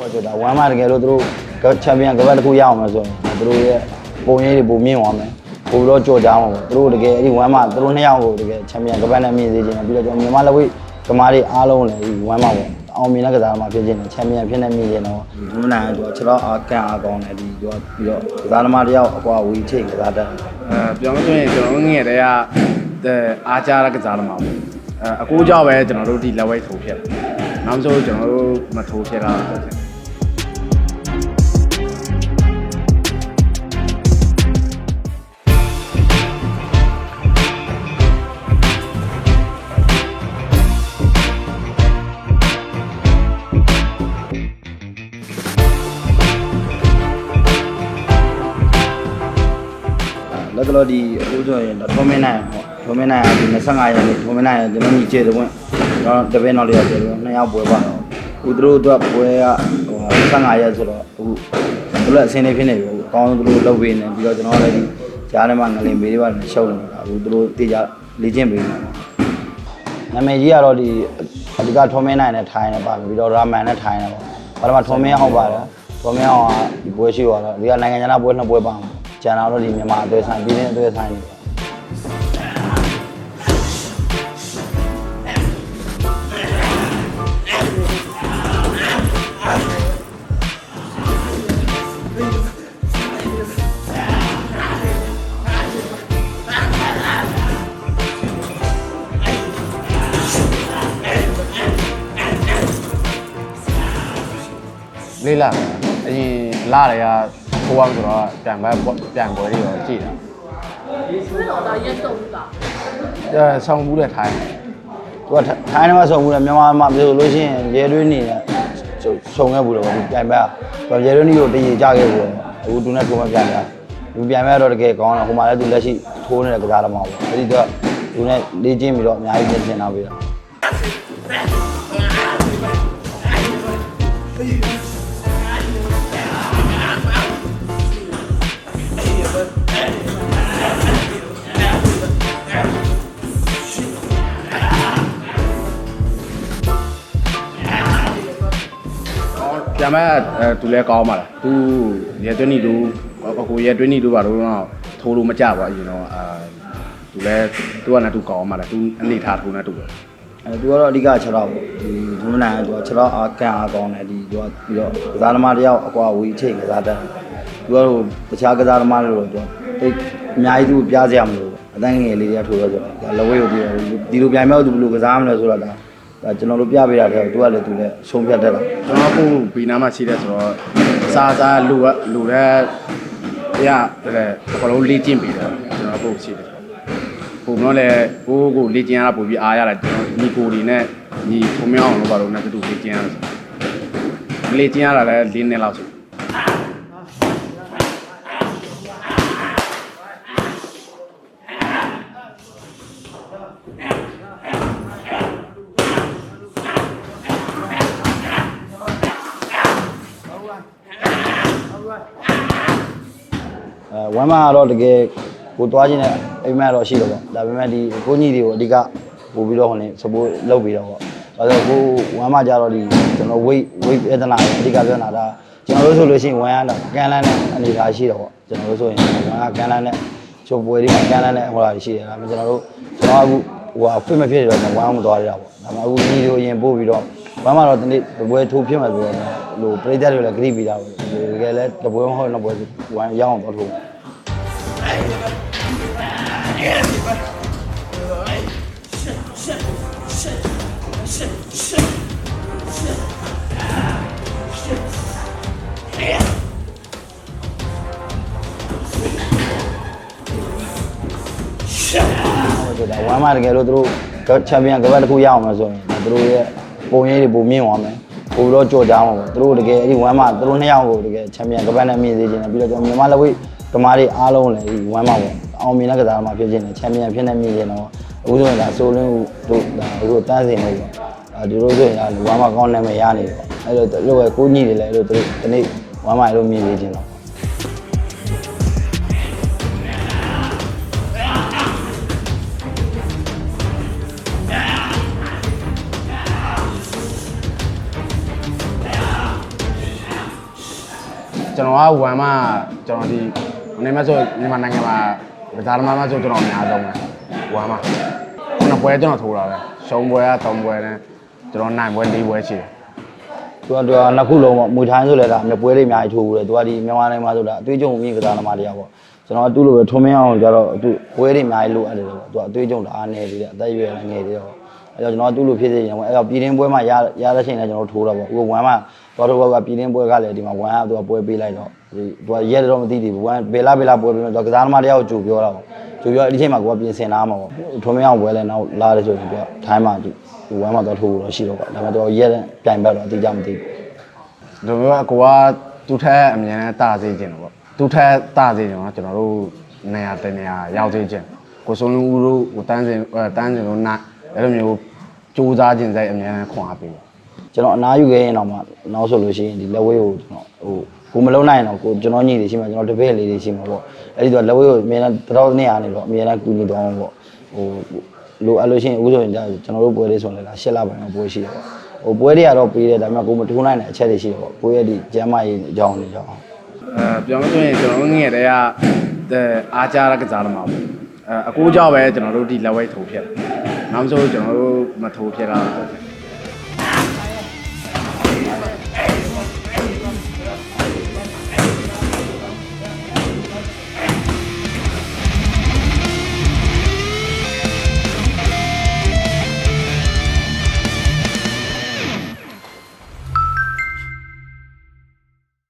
ဟုတ်ကြတာဝမ်းမတကယ်လို့သူတို့ချန်ပီယံကပတ်တစ်ခုရအောင်လို့ဆိုရင်သူတို့ရဲ့ပုံရိပ်တွေပုံမြင့်သွားမယ်ပို့ပြီးတော့ကြော်ကြအောင်ပေါ့သူတို့တကယ်အဲ့ဒီဝမ်းမသူတို့နှစ်ယောက်ကိုတကယ်ချန်ပီယံကပတ်နဲ့မြင့်စေချင်တယ်ပြီးတော့ကျွန်တော်မြန်မာလက်ဝိတ်ကမားတွေအားလုံးလည်းဒီဝမ်းမပေါ့အောင်မြင်တဲ့ကစားသမားဖြစ်ခြင်းနဲ့ချန်ပီယံဖြစ်နေမြင့်ခြင်းတော့ဒီမနာကကျွန်တော်ခြေတော့အကန်အားကောင်းတယ်ဒီကျွန်တော်ပြီးတော့ကစားသမားတယောက်အကွာဝီချိန်ကစားတတ်တယ်အဲပြောလို့ဆိုရင်ကျွန်တော်တို့ငယ်တည်းကအဲအားကြတဲ့ကစားသမားပေါ့အဲအကိုကြောင့်ပဲကျွန်တော်တို့ဒီလက်ဝဲထိုးဖြစ်တယ် နောက်ဆုံးကျွန်တော်တို့မထိုးဖြစ်တာပေါ့လက်ကလောဒီအခုဆိုရင်ထုံးမင်းနိုင်ပေါ့ထုံးမင်းနိုင်ကဒီ25ရက်နေ့ထုံးမင်းနိုင်ကကျွန်တော်ညီကျေတဲ့ဝင် တော့တပင်းတော်လေးရတယ်နှစ်ယောက်ပွဲပါတော့အခုသူတို့အတွက်ပွဲကဟို25ရက်ဆိုတော့အခုသူတို့အဆင်းနေဖြစ်နေပြီအကောင်းဆုံးသူတို့လုပ်ပေးနေပြီးတော့ကျွန်တော်လည်းဒီကြားထဲမှာငလင်ပေးတွေပါတယ်ရှုပ်နေတာအခုသူတို့တေချာလေ့ကျင့်ပေးနေနာမည်ကြီးကတော့ဒီအဓိကထုံးမင်းနိုင်နဲ့ထိုင်းနေပါပြီးတော့ရာမန်နဲ့ထိုင်းနေပါဘာလို့ထုံးမင်းအောင်ပါတယ်ထုံးမင်းအောင်ကဒီပွဲရှိသွားတော့ဒီကနိုင်ငံခြားသားပွဲနှစ်ပွဲပါမှာကျန်တော့ဒီမြန်မာအသွေးဆိုင်ပြည်နေအသွေးဆိုင်နေ လေးလာအရင်လာတွေကကိုအောင်ဆိုတော့ပြန်ပဲပြန်ပွဲတွေရောကြည့်တာစစ်တော်တာရက်ဆုံးတာအဲဆောင်ဘူးတဲ့ထိုင်းသူကထိုင်းထဲမှာဆောင်ဘူးတဲ့မြန်မာမှာပြောလို့ရှိရင်ရဲတွင်းနေတာဆုံခဲ့ဘူးတော့ပြန်ပဲသူရဲတွင်းကြီးကိုတည်ရကြခဲ့ဘူးတော့အခုသူနဲ့ကိုမပြန်တာလူပြန်ပဲတော့တကယ်ကောင်းတာဟိုမှာလည်းသူလက်ရှိထိုးနေတဲ့ကစားသမားပေါ့အဲဒီတော့သူနဲ့လေ့ကျင့်ပြီးတော့အများကြီးပြင်ဆင်လာပြီးတော့ ပြန်မဲ့အဲသူလည်းကောင်းပါလားသူရဲတွင်းနီတို့အကိုရဲတွင်းနီတို့ပါတော့ထိုးလို့မကြပါဘူးကျွန်တော်အာသူလည်းသူကလည်းသူကောင်းပါလားသူအနေထားထိုးနေတူတယ်အဲသူကတော့အဓိက6တော့ပေါ့ဒီဒုမနာကသူက6တော့အကန်အားကောင်းတယ်ဒီသူကပြီးတော့ကစားသမားတယောက်အကွာဝီချိန်ကစားတတ်တယ်သူကတော့တခြားကစားသမားတွေတော့သူကတိတ်အများကြီးသူပြားစရာမလိုဘူးအတန်းငယ်လေးတွေကထိုးတော့ဆိုတော့လဝဲကိုပြီးတော့ဒီလိုပြန်မဲ့သူဘယ်လိုကစားမလဲဆိုတော့ဒါဒါ ကျွန်တော်တို့ပြပေးတာတဲ့သူကလည်းသူလည်းဆုံးဖြတ်တတ်တာကျွန်တော်ကိုဘီနာမှာရှိတဲ့ဆိုတော့စားစားလူကလူတဲ့တရားတဲ့ဘလုံးလေ့ကျင့်ပေးတယ်ကျွန်တော်ကိုရှိတယ်ပုံတော့လေကိုကိုလေ့ကျင့်ရတာပို့ပြီးအားရတယ်ကျွန်တော်ညီကိုတွေနဲ့ညီထုံမြောင်းအောင်လို့ပါတော့နဲ့တူလေ့ကျင့်ရတယ်လေ့ကျင့်ရတာလည်း၄နှစ်လောက်ဆို ဝမ်းမကတော့တကယ်ကိုသွားခြင်းနဲ့အိမ်မက်တော့ရှိတော့ပေါ့ဒါပေမဲ့ဒီကိုကြီးတွေကိုအဓိကပို့ပြီးတော့ဟိုနေစပိုးလုပ်ပြီးတော့ပေါ့ဒါဆိုကိုဝမ်းမကြတော့ဒီကျွန်တော် weight weight ပြဿနာအဓိကပြဿနာဒါကျွန်တော်တို့ဆိုလို့ရှိရင်ဝမ်းရတာကန်လန်းနဲ့အနေထားရှိတော့ပေါ့ကျွန်တော်တို့ဆိုရင်ဝမ်းကကန်လန်းနဲ့ချိုးပွဲတွေမှာကန်လန်းနဲ့ဟိုလာရှိတယ်ဒါပေမဲ့ကျွန်တော်တို့ကျွန်တော်အခုဟိုဟာ fit မဖြစ်တော့ဝမ်းမသွားရတာပေါ့ဒါပေမဲ့အခုကြီးတို့ရင်ပို့ပြီးတော့ ဝမ်းမတော့ဒီနေ့တပွဲထိုးဖြစ်မှာဆိုတော့ဟိုပရိသတ်တွေလည်းဂရိပြီးတာပေါ့တကယ်လည်းတပွဲမဟုတ်တော့ပွဲဝမ်းရအောင်တော့ထိုးဟုတ်တယ်ဒါဝမ်းမတကယ်လို့သူတို့ချန်ပီယံကပတ်တစ်ခုရအောင်လို့ဆိုရင်သူတို့ရဲ့ ပုံရိပ်တွေပုံမြင့်သွားမယ်ပို့ပြီးတော့ကြော်ကြမှာပေါ့သူတို့တကယ်အဲ့ဒီဝမ်းမသူတို့နှစ်ယောက်ကိုတကယ်ချန်ပီယံကပတ်နဲ့မြင့်စေချင်တယ်ပြီးတော့ကျွန်တော်မြန်မာလက်ဝိတ်ကမားတွေအားလုံးလည်းဒီဝမ်းမပေါ့အောင်မြင်တဲ့ကစားသမားဖြစ်ခြင်းနဲ့ချန်ပီယံဖြစ်နေမြင့်ခြင်းတော့အခုဆိုရင်ဒါဆိုလင်းတို့ဒါအခုတန်းစင်လို့ပေါ့အဲဒီလိုဆိုရင်ဒါဝမ်းမကောင်းနာမည်ရနေတယ်အဲ့လိုလို့ပဲကိုကြီးတွေလည်းအဲ့လိုသူတို့ဒီနေ့ဝမ်းမအဲ့လိုမြင့်စေခြင်းတော့ ကျွန်တော်ကဝမ်မှာကျွန်တော်ဒီနေမဆိုမြန်မာနိုင်ငံမှာဗဇာလမမဆိုကျွန်တော်အများဆုံးပဲဝမ်မှာခုနပွဲကျွန်တော်ထိုးတာပဲရှုံးပွဲက၃ပွဲနဲ့ကျွန်တော်နိုင်ပွဲ၄ပွဲရှိတယ်သူကသူကနှစ်ခုလုံးပေါ့မွေထိုင်းဆိုလဲဒါမြပွဲလေးအများကြီးထိုးဘူးလေသူကဒီမြန်မာနိုင်ငံမှာဆိုတာအသွေးကြုံမြင့်ကစားသမားတရားပေါ့ကျွန်တော်ကသူ့လိုပဲထုံးမင်းအောင်ကြတော့သူပွဲတွေအများကြီးလိုအပ်တယ်ပေါ့သူကအသွေးကြုံတအားနေသေးတယ်အသက်အရွယ်လည်းငယ်သေးတယ်ပေါ့အဲတော့ကျွန်တော်ကသူ့လိုဖြစ်စေချင်ပေါ့အဲတော့ပြည်တင်းပွဲမှာရရတဲ့ချိန်လည်းကျွန်တော်ထိုးတာပေါ့ဥပဝမ်မှာ တော်တော်ကပြည်တင်းပွဲကလည်းဒီမှာဝမ်ကသူကပွဲပေးလိုက်တော့ဒီသူကရက်တော့မသိသေးဘူးဝမ်ဘယ်လာဘယ်လာပွဲပေးမယ်သူကကစားသမားတရားကိုကြိုပြောတာပေါ့ကြိုပြောဒီချိန်မှာကိုကပြင်ဆင်လာမှာပေါ့ထုံးမင်းအောင်ပွဲလည်းနောက်လာတယ်ဆိုရင်သူကထိုင်းမှာဒီဝမ်မှာတော့ထိုးလို့ရှိတော့ပေါ့ဒါပေမဲ့သူကရက်ပြိုင်ဘက်တော့အတိအကျမသိဘူးဒီလိုမျိုးအကိုကသူ့ထက်အမြဲတမ်းတာစေခြင်းတော့ပေါ့သူ့ထက်တာစေခြင်းတော့ကျွန်တော်တို့နေရာတနေရာရောက်စေခြင်းကိုစုံလူဦးတို့ကိုတန်းစင်အဲတန်းစင်လို့နာအဲ့လိုမျိုးစူးစမ်းခြင်းစိတ်အမြဲတမ်းခွန်အားပေးတယ် ကျွန်တော်အနားယူခဲ့ရင်တော့မှနောက်ဆိုလို့ရှိရင်ဒီလက်ဝဲကိုကျွန်တော်ဟိုကိုမလုံးနိုင်ရင်တော့ကိုကျွန်တော်ညီတွေရှိမှကျွန်တော်တပည့်လေးတွေရှိမှာပေါ့အဲ့ဒီတော့လက်ဝဲကိုအများနဲ့တတော်နေရာနေတော့အများနဲ့ကူညီသွားအောင်ပေါ့ဟိုလိုအပ်လို့ရှိရင်အခုဆိုရင်ဒါကျွန်တော်တို့ပွဲလေးဆိုရင်လည်းရှစ်လပိုင်းတော့ပွဲရှိတယ်ပေါ့ဟိုပွဲတွေကတော့ပြီးတယ်ဒါပေမဲ့ကိုမထိုးနိုင်တဲ့အချက်တွေရှိတယ်ပေါ့ပွဲရဲ့ဒီကျမ်းမာရေးအကြောင်းတွေကြောင့်အဲပြောမှဆိုရင်ကျွန်တော်တို့ငယ်တည်းကအဲအားကြရကစားသမားပေါ့အဲအကိုကြောင့်ပဲကျွန်တော်တို့ဒီလက်ဝဲထိုးဖြစ်တယ်နောက်ဆိုကျွန်တော်တို့မထိုးဖြစ်တာ